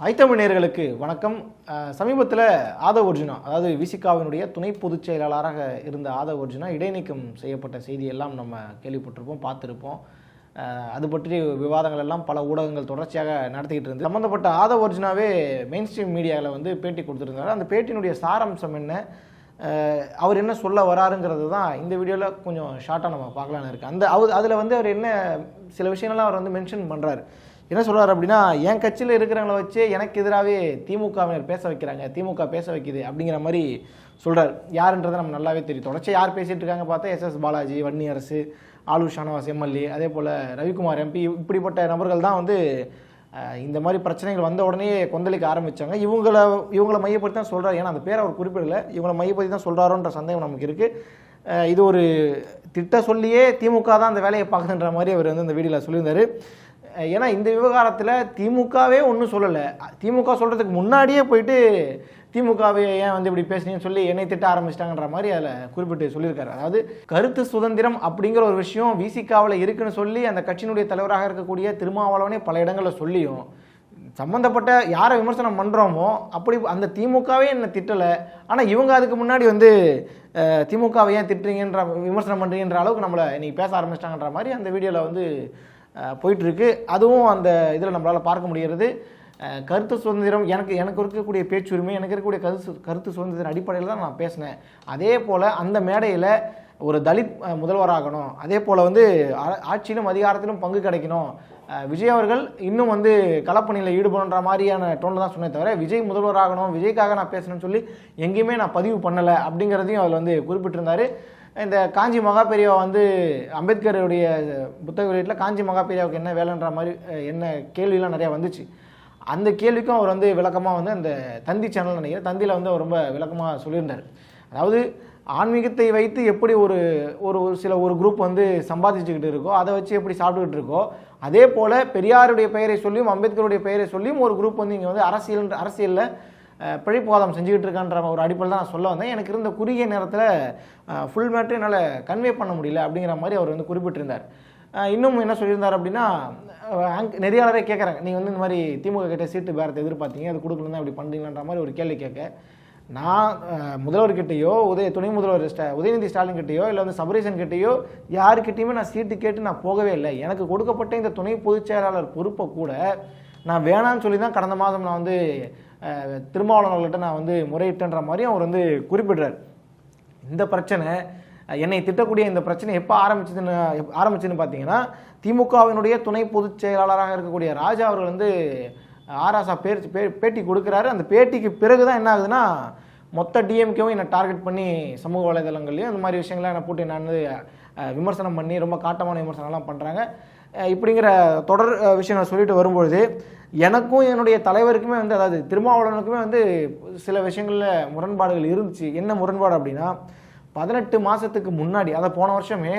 ஐத்தமிழ் நேர்களுக்கு வணக்கம். சமீபத்தில் ஆதவ் அர்ஜுனா அதாவது விசிகாவினுடைய துணை பொதுச் செயலாளராக இருந்த ஆதவ் அர்ஜுனா இடைநீக்கம் செய்யப்பட்ட செய்தி எல்லாம் நம்ம கேள்விப்பட்டிருப்போம் பார்த்துருப்போம். அது பற்றி விவாதங்கள் எல்லாம் பல ஊடகங்கள் தொடர்ச்சியாக நடத்திக்கிட்டு இருந்து சம்மந்தப்பட்ட ஆதவ் அர்ஜுனாவே மெயின் ஸ்ட்ரீம் மீடியாவில் வந்து பேட்டி கொடுத்துருந்தாரு. அந்த பேட்டியினுடைய சாராம்சம் என்ன? அவர் என்ன சொல்ல வராருங்கிறது தான் இந்த வீடியோவில் கொஞ்சம் ஷார்ட்டாக நம்ம பார்க்கலான்னு இருக்குது அந்த அவர் அதில் வந்து அவர் என்ன சில விஷயங்கள்லாம் அவர் வந்து மென்ஷன் பண்ணுறாரு என்ன சொல்கிறார் அப்படின்னா என் கட்சியில் இருக்கிறவங்கள வச்சு எனக்கு எதிராகவே திமுகவினர் பேச வைக்கிறாங்க திமுக பேச வைக்குது அப்படிங்கிற மாதிரி சொல்கிறார் யாருன்றதை நம்ம நல்லாவே தெரியும். தொடர்ச்சி யார் பேசிகிட்டு இருக்காங்க பார்த்தா எஸ். எஸ். பாலாஜி வன்னி அரசு ஆலூர் ஷானவாஸ் எம்எல்ஏ அதே போல் ரவிக்குமார் எம்பி இப்படிப்பட்ட நபர்கள் தான் வந்து இந்த மாதிரி பிரச்சனைகள் வந்த உடனே கொந்தளிக்க ஆரம்பித்தாங்க இவங்கள இவங்களை மையப்படுத்தி தான் சொல்கிறார் ஏன்னா அந்த பேரை அவர் குறிப்பிடல. இவங்கள மையப்படுத்தி தான் சொல்கிறாரோன்ற சந்தேகம் நமக்கு இருக்குது இது ஒரு திட்ட சொல்லியே திமுக தான் அந்த வேலையை பார்க்குதுன்ற மாதிரி அவர் வந்து இந்த வீடியோவில் சொல்லியிருந்தார். ஏன்னா இந்த விவகாரத்தில் திமுகவே ஒன்றும் சொல்லலை. திமுக சொல்கிறதுக்கு முன்னாடியே போயிட்டு திமுகவை ஏன் வந்து இப்படி பேசுனீங்கன்னு சொல்லி என்னை திட்ட ஆரம்பிச்சிட்டாங்கன்ற மாதிரி அதில் குறிப்பிட்டு சொல்லியிருக்காரு. அதாவது கருத்து சுதந்திரம் அப்படிங்கிற ஒரு விஷயம் விசிகாவில் இருக்குன்னு சொல்லி அந்த கட்சியினுடைய தலைவராக இருக்கக்கூடிய திருமாவளவனே பல இடங்களில் சொல்லியும் சம்மந்தப்பட்ட யாரை விமர்சனம் பண்ணுறோமோ அப்படி அந்த திமுகவே என்னை திட்டலை. ஆனால் இவங்க அதுக்கு முன்னாடி வந்து திமுகவை ஏன் திட்டுறீங்கன்ற விமர்சனம் பண்ணுறீங்கன்ற அளவுக்கு நம்மளை இன்றைக்கி பேச ஆரம்பிச்சிட்டாங்கன்ற மாதிரி அந்த வீடியோவில் வந்து போயிட்டுருக்கு. அதுவும் அந்த இதில் நம்மளால் பார்க்க முடிகிறது கருத்து சுதந்திரம் எனக்கு எனக்கு இருக்கக்கூடிய பேச்சுரிமை எனக்கு இருக்கக்கூடிய கருத்து கருத்து சுதந்திரம் அடிப்படையில் தான் நான் பேசினேன். அதே போல் அந்த மேடையில் ஒரு தலித் முதல்வராகணும் அதே போல் வந்து ஆட்சியிலும் அதிகாரத்திலும் பங்கு கிடைக்கணும். விஜய் அவர்கள் இன்னும் வந்து கலப்பணியில் ஈடுபடுன்ற மாதிரியான டோனில் தான் சொன்னே தவிர விஜய் முதல்வராகணும் விஜய்க்காக நான் பேசணும்னு சொல்லி எங்கேயுமே நான் பதிவு பண்ணலை அப்படிங்கிறதையும் அதில் வந்து குறிப்பிட்டிருந்தார். இந்த காஞ்சி மகாபெரியா வந்து அம்பேத்கருடைய புத்தக வெளியீட்டில் காஞ்சி மகாபெரியாவுக்கு என்ன வேலைன்ற மாதிரி என்ன கேள்விலாம் நிறையா வந்துச்சு. அந்த கேள்விக்கும் அவர் வந்து விளக்கமாக வந்து அந்த தந்தி சேனல் நினைக்கிறேன். தந்தியில் வந்து அவர் ரொம்ப விளக்கமாக சொல்லியிருந்தார். அதாவது ஆன்மீகத்தை வைத்து எப்படி ஒரு ஒரு ஒரு சில ஒரு குரூப் வந்து சம்பாதிச்சுக்கிட்டு இருக்கோ அதை வச்சு எப்படி சாப்பிட்டுக்கிட்டு இருக்கோ அதே போல் பெரியாருடைய பெயரை சொல்லியும் அம்பேத்கருடைய பெயரை சொல்லியும் ஒரு குரூப் வந்து இங்கே வந்து அரசியல் அரசியலில் பிழைப்புவாதம் செஞ்சுக்கிட்டு இருக்கன்ற ஒரு அடிப்படையில் தான் நான் சொல்ல வந்தேன். எனக்கு இருந்த குறுகிய நேரத்தில் ஃபுல் மேட்ரு என்னால் கன்வே பண்ண முடியல அப்படிங்கிற மாதிரி அவர் வந்து குறிப்பிட்டிருந்தார். இன்னும் என்ன சொல்லியிருந்தார் அப்படின்னா அஹ், நெறியாளரே கேட்குறாங்க நீங்கள் வந்து இந்த மாதிரி திமுக கிட்ட சீட்டு பேரத்தை எதிர்பார்த்தீங்க அது கொடுக்கணும் இப்படி பண்ணுறீங்கன்ற மாதிரி ஒரு கேள்வி கேட்க நான் அஹ், முதல்வர்கிட்டயோ உதய துணை முதல்வர் ஸ்டா உதயநிதி ஸ்டாலின் கிட்டேயோ இல்லை வந்து சபரீசன் கிட்டேயோ யாருக்கிட்டேயுமே நான் சீட்டு கேட்டு நான் போகவே இல்லை. எனக்கு கொடுக்கப்பட்ட இந்த துணை பொதுச் செயலாளர் பொறுப்பை கூட நான் வேணான்னு சொல்லி தான் கடந்த மாதம் நான் வந்து திருமாவளவன் அவர்கள்ட்ட நான் வந்து முறையிட்டேன்ற மாதிரியும் அவர் வந்து குறிப்பிடுறார். இந்த பிரச்சனை என்னை திட்டக்கூடிய இந்த பிரச்சனை எப்போ ஆரம்பிச்சதுன்னு எப்ப ஆரம்பிச்சுன்னு பார்த்தீங்கன்னா திமுகவினுடைய துணை பொதுச் செயலாளராக இருக்கக்கூடிய ராஜா அவர்கள் வந்து ஆராசா பேர் பே- பேட்டி கொடுக்குறாரு. அந்த பேட்டிக்கு பிறகு தான் என்ன ஆகுதுன்னா மொத்த டிஎம்கேவும் என்னை டார்கெட் பண்ணி சமூக வலைதளங்கள்லையும் இந்த மாதிரி விஷயங்கள்லாம் என்னை போட்டு நான் வந்து விமர்சனம் பண்ணி ரொம்ப காட்டமான விமர்சனம்லாம் பண்ணுறாங்க இப்படிங்கிற தொடர் விஷயங்களை சொல்லிட்டு வரும்பொழுது எனக்கும் என்னுடைய தலைவருக்குமே வந்து அதாவது திருமாவளவனுக்குமே வந்து சில விஷயங்களில் முரண்பாடுகள் இருந்துச்சு. என்ன முரண்பாடு அப்படின்னா பதினெட்டு மாதத்துக்கு முன்னாடி அதை போன வருஷமே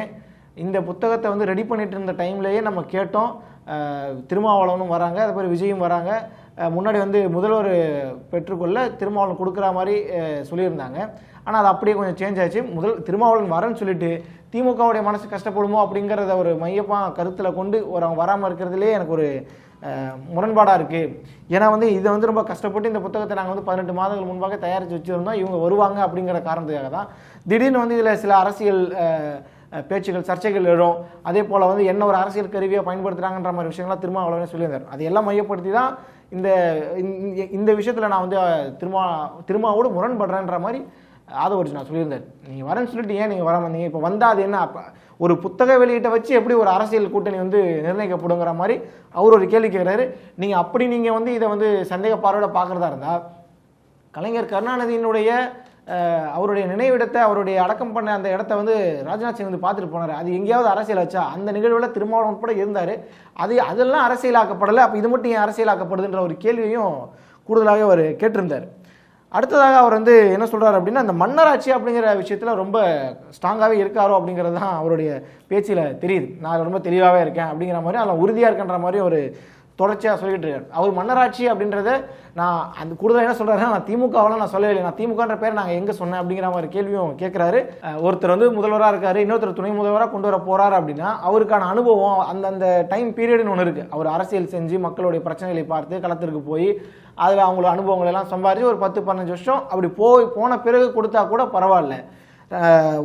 இந்த புத்தகத்தை வந்து ரெடி பண்ணிட்டு இருந்த டைம்லேயே நம்ம கேட்டோம். திருமாவளவனும் வராங்க அதே மாதிரி விஜயும் வராங்க. முன்னாடி வந்து முதல்வர் பெற்றுக்கொள்ள திருமாவளவன் கொடுக்குற மாதிரி சொல்லியிருந்தாங்க. ஆனால் அது அப்படியே கொஞ்சம் சேஞ்ச் ஆச்சு. முதல் திருமாவளவன் வரேன்னு சொல்லிட்டு திமுகவுடைய மனசு கஷ்டப்படுமோ அப்படிங்கிறத ஒரு மையப்பாக கருத்தில் கொண்டு ஒரு அவங்க வராமல் இருக்கிறதுலே எனக்கு ஒரு முரண்பாடாக இருக்குது ஏன்னா வந்து இதை வந்து ரொம்ப கஷ்டப்பட்டு இந்த புத்தகத்தை நாங்கள் வந்து பதினெட்டு மாதங்கள் முன்பாக தயாரித்து வச்சுருந்தோம். இவங்க வருவாங்க அப்படிங்கிற காரணத்துக்காக தான். திடீர்னு வந்து இதில் சில அரசியல் பேச்சுகள் சர்ச்சைகள் எழும். அதே போல் வந்து என்ன ஒரு அரசியல் கருவியாக பயன்படுத்துகிறாங்கன்ற மாதிரி விஷயங்கள்லாம் திரும்ப அவ்வளோவே சொல்லியிருந்தார் அதையெல்லாம் மையப்படுத்தி தான் இந்த இந்த- இந்த விஷயத்தில் நான் வந்து திருமா திருமாவோடு முரண்படுறேன்ற மாதிரி ஆதவர்ஜி நான் சொல்லியிருந்தார் நீங்கள் வரேன்னு சொல்லிட்டு ஏன் நீங்கள் வர வந்தீங்க இப்போ வந்தால் அது என்ன? அப்போ ஒரு புத்தக வெளியீட்டை வச்சு எப்படி ஒரு அரசியல் கூட்டணி வந்து நிர்ணயிக்கப்படுங்கிற மாதிரி அவர் ஒரு கேள்வி கேட்குறாரு நீங்கள் அப்படி நீங்கள் வந்து இதை வந்து சந்தேக பார்வையோட பார்க்குறதா இருந்தால் கலைஞர் கருணாநிதியினுடைய அவருடைய நினைவிடத்தை அவருடைய அடக்கம் பண்ண அந்த இடத்த வந்து ராஜ்நாத் சிங் வந்து பார்த்துட்டு போனார். அது எங்கேயாவது அரசியல் வச்சா அந்த நிகழ்வில் திருமாவளவன் உட்பட இருந்தார். அது அதெல்லாம் அரசியலாக்கப்படலை. அப்போ இது மட்டும் ஏன் அரசியலாக்கப்படுதுன்ற ஒரு கேள்வியையும் கூடுதலாக அவர் கேட்டிருந்தார். அடுத்ததாக அவர் வந்து என்ன சொல்கிறார் அப்படின்னா அந்த மன்னராட்சி அப்படிங்கிற விஷயத்தில் ரொம்ப ஸ்ட்ராங்காகவே இருக்காரோ அப்படிங்கிறது தான் அவருடைய பேச்சில் தெரியுது. நான் ரொம்ப தெளிவாகவே இருக்கேன் அப்படிங்கிற மாதிரி அதில் உறுதியாக இருக்கின்ற மாதிரி ஒரு தொடர்ச்சியாக சொல்லிட்டு இருக்காரு. அவர் மன்னராட்சி அப்படின்றத நான் அந்த கூடுதல் என்ன சொல்றாருன்னா நான் திமுகவெல்லாம் நான் சொல்லவே இல்லை. நான் திமுகன்ற பேர் நாங்கள் எங்கே சொன்னேன் அப்படிங்கிற மாதிரி கேள்வியும் கேட்குறாரு ஒருத்தர் வந்து முதல்வராக இருக்காரு இன்னொருத்தர் துணை முதல்வராக கொண்டு வர போறாரு அப்படின்னா அவருக்கான அனுபவம் அந்தந்த டைம் பீரியட்னு ஒன்று இருக்கு. அவர் அரசியல் செஞ்சு மக்களுடைய பிரச்சனைகளை பார்த்து களத்திற்கு போய் அதில் அவங்களோட அனுபவங்களெல்லாம் எல்லாம் ஒரு பத்து பதினஞ்சு வருஷம் அப்படி போய் போன பிறகு கொடுத்தா கூட பரவாயில்ல.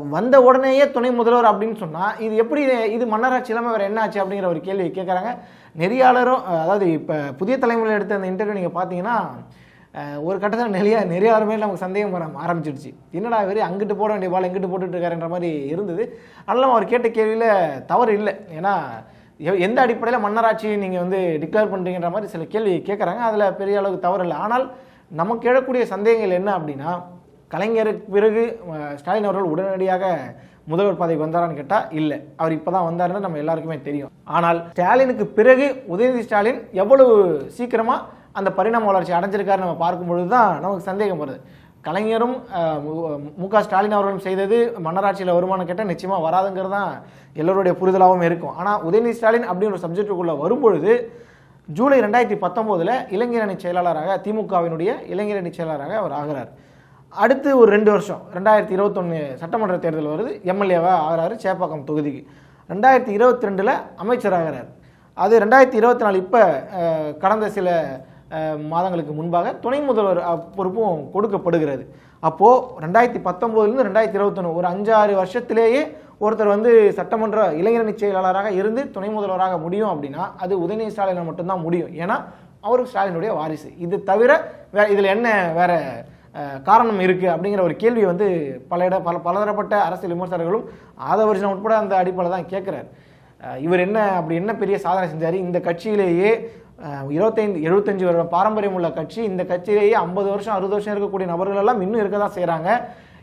வந்த உடனேயே துணை முதல்வர் அப்படின்னு சொன்னால் இது எப்படி இது- இது மன்னராட்சி இல்லாமல் வேறு என்ன ஆச்சு அப்படிங்கிற ஒரு கேள்வி கேட்குறாங்க நெறியாளரும் அதாவது இப்போ புதிய தலைமுறையில் எடுத்த அந்த இன்டர்வியூ நீங்கள் பார்த்தீங்கன்னா ஒரு கட்டத்தில் நிறைய நெறியாளர் நமக்கு சந்தேகம் வர ஆரம்பிச்சிடுச்சு. என்னடா இவர் அங்கிட்டு போட வேண்டிய பால் எங்கிட்டு போட்டுட்டு இருக்காருன்ற மாதிரி இருந்தது. அதனால அவர் கேட்ட கேள்வியில் தவறு இல்லை. ஏன்னா எந்த அடிப்படையில் மன்னராட்சி நீங்கள் வந்து டிக்ளேர் பண்ணுறீங்கன்ற மாதிரி சில கேள்வி கேட்குறாங்க அதில் பெரிய அளவுக்கு தவறு இல்லை. ஆனால் நமக்கு எழக்கூடிய சந்தேகங்கள் என்ன அப்படின்னா கலைஞருக்கு பிறகு ஸ்டாலின் அவர்கள் உடனடியாக முதல்வர் பதவிக்கு வந்தாரான்னு கேட்டால் இல்லை. அவர் இப்போ தான் வந்தாருன்னு நம்ம எல்லாருக்குமே தெரியும். ஆனால் ஸ்டாலினுக்கு பிறகு உதயநிதி ஸ்டாலின் எவ்வளவு சீக்கிரமாக அந்த பரிணாம வளர்ச்சி அடைஞ்சிருக்காரு நம்ம பார்க்கும் பொழுதுதான் நமக்கு சந்தேகம் வருது. கலைஞரும் மு- மு க ஸ்டாலின் அவர்களும் செய்தது மன்னராட்சியில் வருமானம் கேட்டால் நிச்சயமாக வராதுங்கிறது தான் எல்லோருடைய புரிதலாகவும் இருக்கும். ஆனால் உதயநிதி ஸ்டாலின் அப்படின்ற ஒரு சப்ஜெக்டுக்குள்ளே வரும்பொழுது ஜூலை ரெண்டாயிரத்தி பத்தொம்போதில் இளைஞரணி செயலாளராக திமுகவினுடைய இளைஞரணி செயலாளராக அவர் ஆகிறார். அடுத்து ஒரு ரெண்டு வருஷம் ரெண்டாயிரத்தி இருபத்தொன்று சட்டமன்ற தேர்தல் வருது. எம்எல்ஏவாக ஆகிறாரு சேப்பாக்கம் தொகுதிக்கு. ரெண்டாயிரத்தி இருபத்தி ரெண்டில் அமைச்சராகிறார் அது ரெண்டாயிரத்தி இருபத்தி நாலு இப்போ கடந்த சில மாதங்களுக்கு முன்பாக துணை முதல்வர் பொறுப்பும் கொடுக்கப்படுகிறது. அப்போது ரெண்டாயிரத்தி பத்தொம்போதுலேருந்து ரெண்டாயிரத்தி இருபத்தொன்று ஒரு அஞ்சாறு வருஷத்திலேயே ஒருத்தர் வந்து சட்டமன்ற இளைஞரணி செயலாளராக இருந்து துணை முதல்வராக முடியும் அப்படின்னா அது உதயநிதி ஸ்டாலினை மட்டும்தான் முடியும். ஏன்னா அவருக்கு ஸ்டாலினுடைய வாரிசு. இது தவிர வேற இதில் என்ன வேற காரணம் இருக்குது அப்படிங்கிற ஒரு கேள்வி வந்து பல இட பல பலதரப்பட்ட அரசியல் விமர்சகர்களும் ஆதவர்ஜனம் உட்பட அந்த அடிப்படையில் தான் கேட்குறாரு இவர் என்ன அப்படி என்ன பெரிய சாதனை செஞ்சார்? இந்த கட்சியிலேயே இருபத்தைந்து எழுபத்தஞ்சு வருடம் பாரம்பரியம் உள்ள கட்சி இந்த கட்சியிலேயே ஐம்பது வருஷம் அறுபது வருஷம் இருக்கக்கூடிய நபர்கள் எல்லாம் இன்னும் இருக்க தான் செய்கிறாங்க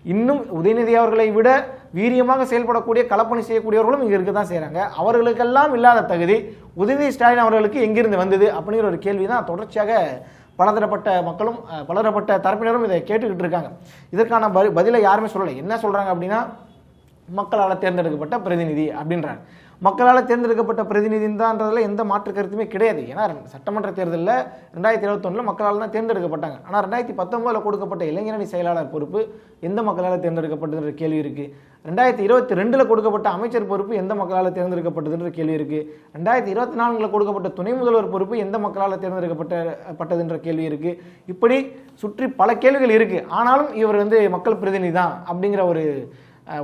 இன்னும் உதயநிதி அவர்களை விட வீரியமாக செயல்படக்கூடிய களப்பணி செய்யக்கூடியவர்களும் இங்கே இருக்க தான் செய்கிறாங்க அவர்களுக்கெல்லாம் இல்லாத தகுதி உதயநிதி ஸ்டாலின் அவர்களுக்கு எங்கிருந்து வந்தது அப்படிங்கிற ஒரு கேள்வி தான் தொடர்ச்சியாக பலதரப்பட்ட மக்களும் பலதரப்பட்ட தரப்பினரும் இதை கேட்டுக்கிட்டு இருக்காங்க. இதற்கான பதி- பதிலை யாருமே சொல்லலை. என்ன சொல்கிறாங்க அப்படின்னா மக்களால் தேர்ந்தெடுக்கப்பட்ட பிரதிநிதி அப்படின்றாங்க. மக்களால் தேர்ந்தெடுக்கப்பட்ட பிரதிநிதின்றதுல எந்த மாற்று கருத்துமே கிடையாது. ஏன்னா சட்டமன்ற தேர்தலில் ரெண்டாயிரத்தி இருபத்தொன்னில் மக்களால் தான் தேர்ந்தெடுக்கப்பட்டாங்க. ஆனால் ரெண்டாயிரத்தி பத்தொன்பதில் கொடுக்கப்பட்ட இளைஞரணி செயலாளர் பொறுப்பு எந்த மக்களால் தேர்ந்தெடுக்கப்பட்டதுன்ற கேள்வி இருக்குது ரெண்டாயிரத்தி இருபத்தி ரெண்டில் கொடுக்கப்பட்ட அமைச்சர் பொறுப்பு எந்த மக்களால் தேர்ந்தெடுக்கப்பட்டதுன்ற கேள்வி இருக்குது ரெண்டாயிரத்தி இருபத்தி நான்கில் கொடுக்கப்பட்ட துணை முதல்வர் பொறுப்பு எந்த மக்களால் தேர்ந்தெடுக்கப்பட்ட பட்டதுன்ற கேள்வி இருக்குது இப்படி சுற்றி பல கேள்விகள் இருக்குது ஆனாலும் இவர் வந்து மக்கள் பிரதிநிதி தான் அப்படிங்கிற ஒரு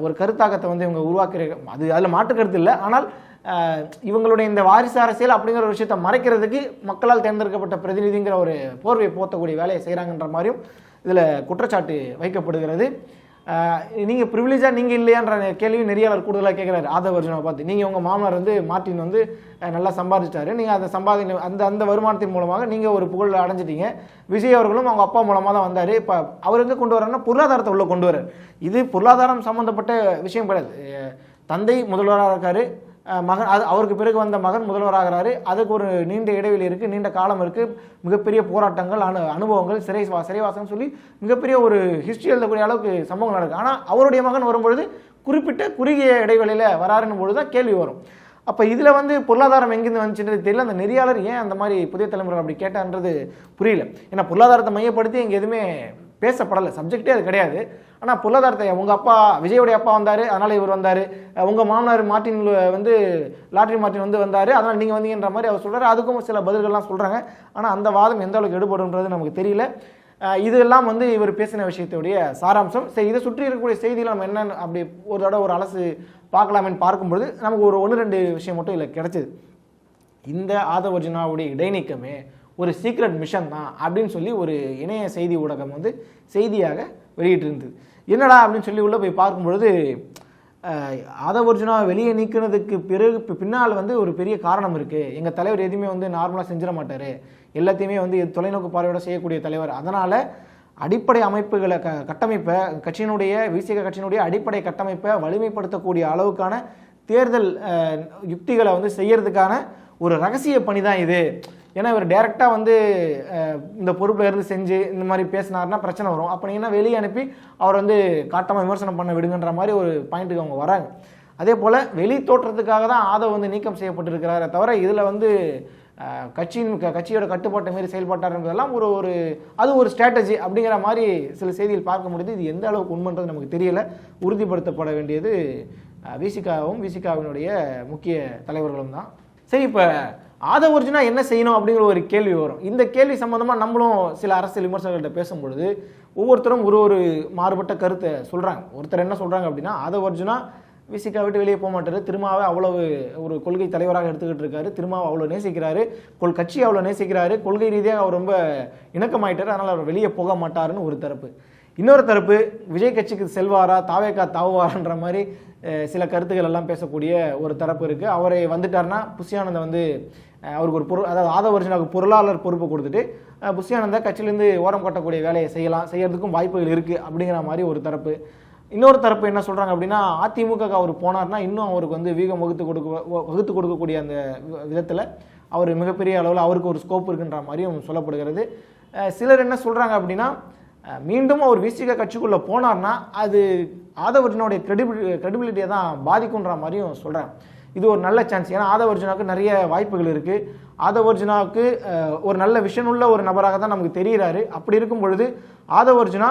ஒரு கருத்தாக்கத்தை வந்து இவங்க உருவாக்குற அது அதில் மாற்று கருத்து இல்லை. ஆனால் இவங்களுடைய இந்த வாரிசு அரசியல் அப்படிங்கிற ஒரு விஷயத்தை மறைக்கிறதுக்கு மக்களால் தேர்ந்தெடுக்கப்பட்ட பிரதிநிதிங்கிற ஒரு போர்வை போத்தக்கூடிய வேலையை செய்கிறாங்கன்ற மாதிரியும் இதில் குற்றச்சாட்டு வைக்கப்படுகிறது. நீங்கள் ப்ரிவிலேஜாக நீங்கள் இல்லையான்ற கேள்வி அவர் கூடுதலாக கேட்குறாரு ஆதவ அர்ஜுனாவை பார்த்து. நீங்கள் உங்கள் மாமனார் வந்து மார்ட்டின் வந்து நல்லா சம்பாதிச்சிட்டாரு. நீங்கள் அந்த சம்பாதி அந்த அந்த வருமானத்தின் மூலமாக நீங்கள் ஒரு புகழ் அடைஞ்சிட்டீங்க. விஜய் அவர்களும் அவங்க அப்பா மூலமாக தான் வந்தார். இப்போ அவர் எங்கே கொண்டு வர்றாருன்னா பொருளாதாரத்தை உள்ளே கொண்டு வரார் இது பொருளாதாரம் சம்மந்தப்பட்ட விஷயம் கிடையாது. தந்தை முதல்வராக இருக்காரு. மகன் அது அவருக்கு பிறகு வந்த மகன் முதல்வராகிறாரு. அதுக்கு ஒரு நீண்ட இடைவெளி இருக்குது நீண்ட காலம் இருக்குது மிகப்பெரிய போராட்டங்கள் அனு அனுபவங்கள் சிறை சிறைவாசம்னு சிறைவாசம் சொல்லி மிகப்பெரிய ஒரு ஹிஸ்ட்ரி எழுதக்கூடிய அளவுக்கு சம்பவங்கள் நடக்குது ஆனால் அவருடைய மகன் வரும்பொழுது குறிப்பிட்ட குறுகிய இடைவெளியில் வராருன்னு பொழுது தான் கேள்வி வரும். அப்போ இதில் வந்து பொருளாதாரம் எங்கேருந்து வந்துச்சுன்றது தெரியல. அந்த நெறியாளர் ஏன் அந்த மாதிரி புதிய தலைமுறை அப்படி கேட்டான்றது புரியல. ஏன்னா பொருளாதாரத்தை மையப்படுத்தி இங்கே எதுவுமே பேசப்படலை. சப்ஜெக்டே அது கிடையாது. ஆனால் பொருளாதாரத்தை உங்கள் அப்பா விஜயோடைய அப்பா வந்தார் அதனால் இவர் வந்தார். உங்கள் மாமனார் மார்ட்டின் வந்து லாட்ரி மார்ட்டின் வந்து வந்தார். அதனால் நீங்கள் வந்தீங்கன்ற மாதிரி அவர் சொல்கிறார் அதுக்கும் சில பதில்கள்லாம் சொல்கிறாங்க ஆனால் அந்த வாதம் எந்த அளவுக்கு எடுபடுன்றது நமக்கு தெரியல. இதெல்லாம் வந்து இவர் பேசின விஷயத்துடைய சாராம்சம். சரி இதை சுற்றி இருக்கக்கூடிய செய்திகள் நம்ம என்னன்னு அப்படி ஒரு தடவை ஒரு அலசு பார்க்கலாமேன்னு பார்க்கும்பொழுது நமக்கு ஒரு ஒன்று ரெண்டு விஷயம் மட்டும் இல்லை கிடச்சிது. இந்த ஆதவர்ஜுனாவுடைய இடைநீக்கமே ஒரு சீக்ரெட் மிஷன் தான் அப்படின்னு சொல்லி ஒரு இணைய செய்தி ஊடகம் வந்து செய்தியாக வெளியிட்டிருந்தது. என்னடா அப்படின்னு சொல்லி உள்ளே போய் பார்க்கும்பொழுது அஹ், ஆதவர்ஜுனாவை வெளியே நீக்கினதுக்கு பிறகு பின்னால் வந்து ஒரு பெரிய காரணம் இருக்குது எங்கள் தலைவர் எதுவுமே வந்து நார்மலாக செஞ்சிட மாட்டார். எல்லாத்தையுமே வந்து தொலைநோக்கு பார்வையோட செய்யக்கூடிய தலைவர். அதனால் அடிப்படை அமைப்புகளை க கட்டமைப்பை கட்சியினுடைய விசிக கட்சியினுடைய அடிப்படை கட்டமைப்பை வலிமைப்படுத்தக்கூடிய அளவுக்கான தேர்தல் யுக்திகளை வந்து செய்யறதுக்கான ஒரு ரகசிய பணி தான் இது. ஏன்னா இவர் டேரெக்டாக வந்து இந்த பொறுப்பில் இருந்து செஞ்சு இந்த மாதிரி பேசினார்னா பிரச்சனை வரும். அப்போ நீங்கள் வெளியே அனுப்பி அவர் வந்து காட்டமாக விமர்சனம் பண்ண விடுங்கன்ற மாதிரி ஒரு பாயிண்ட்டுக்கு அவங்க வராங்க. அதே போல் வெளி தோற்றத்துக்காக தான் ஆதவ் வந்து நீக்கம் செய்யப்பட்டிருக்கிறாரே தவிர இதில் வந்து கட்சியின் க- கட்சியோட கட்டுப்பாட்டை மாரி செயல்பட்டார் என்பதெல்லாம் ஒரு ஒரு அது ஒரு ஸ்ட்ராட்டஜி அப்படிங்கிற மாதிரி சில செய்தியில் பார்க்க முடியுது. இது எந்த அளவுக்கு உண்மைன்றது நமக்கு தெரியல. உறுதிப்படுத்தப்பட வேண்டியது விசிகாவும் விசிகாவினுடைய முக்கிய தலைவர்களும் தான். சரி இப்போ ஆத ஒரிஜினா என்ன செய்யணும் அப்படிங்கிற ஒரு கேள்வி வரும். இந்த கேள்வி சம்பந்தமாக நம்மளும் சில அரசியல் விமர்சகர்கள்ட்ட பேசும்பொழுது ஒவ்வொருத்தரும் ஒரு ஒரு மாறுபட்ட கருத்தை சொல்கிறாங்க ஒருத்தர் என்ன சொல்கிறாங்க அப்படின்னா அதை ஒரிஜினா விசிகா விட்டு வெளியே போக மாட்டாரு. திருமாவை அவ்வளவு ஒரு கொள்கை தலைவராக எடுத்துக்கிட்டு இருக்காரு. திருமாவை அவ்வளோ நேசிக்கிறாரு. கொள் கட்சி அவ்வளோ நேசிக்கிறாரு. கொள்கை ரீதியாக அவர் ரொம்ப இணக்கமாயிட்டாரு. அதனால் அவர் வெளியே போக மாட்டாருன்னு ஒரு தரப்பு. இன்னொரு தரப்பு விஜய் கட்சிக்கு செல்வாரா தாவேக்கா தாவுவாரான்ற மாதிரி சில கருத்துக்கள் எல்லாம் பேசக்கூடிய ஒரு தரப்பு இருக்குது அவரை வந்துட்டார்னா புஷியானந்தை வந்து அவருக்கு ஒரு பொருள் அதாவது ஆதவர்ஜனாவுக்கு பொருளாளர் பொறுப்பு கொடுத்துட்டு அஹ், புஷியானந்தா கட்சியிலேருந்து ஓரம் கட்டக்கூடிய வேலையை செய்யலாம் செய்யறதுக்கும் வாய்ப்புகள் இருக்குது அப்படிங்கிற மாதிரி ஒரு தரப்பு. இன்னொரு தரப்பு என்ன சொல்கிறாங்க அப்படின்னா அதிமுக அவர் போனார்னா இன்னும் அவருக்கு வந்து வீகம் வகுத்து கொடுக்க வ- வகுத்து கொடுக்கக்கூடிய அந்த விதத்தில் அவர் மிகப்பெரிய அளவில் அவருக்கு ஒரு ஸ்கோப் இருக்குன்ற மாதிரியும் சொல்லப்படுகிறது. சிலர் என்ன சொல்கிறாங்க அப்படின்னா மீண்டும் அவர் விசிக கட்சிக்குள்ளே போனார்னா அது ஆதவர்ஜனுடைய கிரெடிபிளி கிரெடிபிலிட்டியை தான் பாதிக்குன்ற மாதிரியும் சொல்கிறேன் இது ஒரு நல்ல சான்ஸ் ஏன்னா ஆதவர்ஜுனாவுக்கு நிறைய வாய்ப்புகள் இருக்குது ஆதவர்ஜுனாவுக்கு ஒரு நல்ல விஷன் உள்ள ஒரு நபராக தான் நமக்கு தெரிகிறாரு அப்படி இருக்கும் பொழுது ஆதவர்ஜுனா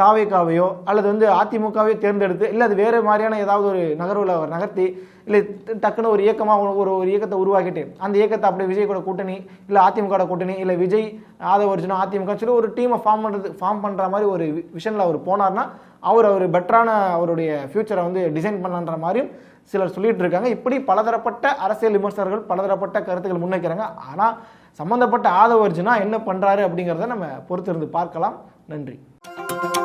தாவேக்காவையோ அல்லது வந்து அதிமுகவையோ தேர்ந்தெடுத்து இல்லை அது வேறு மாதிரியான ஏதாவது ஒரு நகர்வில் அவர் நகர்த்தி இல்லை டக்குன்னு ஒரு இயக்கமாக ஒரு ஒரு இயக்கத்தை உருவாக்கிட்டு அந்த இயக்கத்தை அப்படியே விஜய் கூட கூட்டணி இல்லை அதிமுக கூட்டணி இல்லை விஜய் ஆதவர்ஜுனா அதிமுக சொல்லி ஒரு டீமை ஃபார்ம் பண்ணுறது ஃபார்ம் பண்ணுற மாதிரி ஒரு விஷனில் அவர் போனார்னா அவர் அவர் பெட்டரான அவருடைய ஃபியூச்சரை வந்து டிசைன் பண்ணன்ற மாதிரியும் சிலர் சொல்லிட்டு இருக்காங்க. இப்படி பலதரப்பட்ட அரசியல் விமர்சகர்கள் பலதரப்பட்ட கருத்துக்கள் முன்வைக்கிறாங்க. ஆனால் சம்பந்தப்பட்ட ஆதவர்ஜுனா என்ன பண்ணுறாரு அப்படிங்கிறத நம்ம பொறுத்திருந்து பார்க்கலாம். நன்றி. Thank you.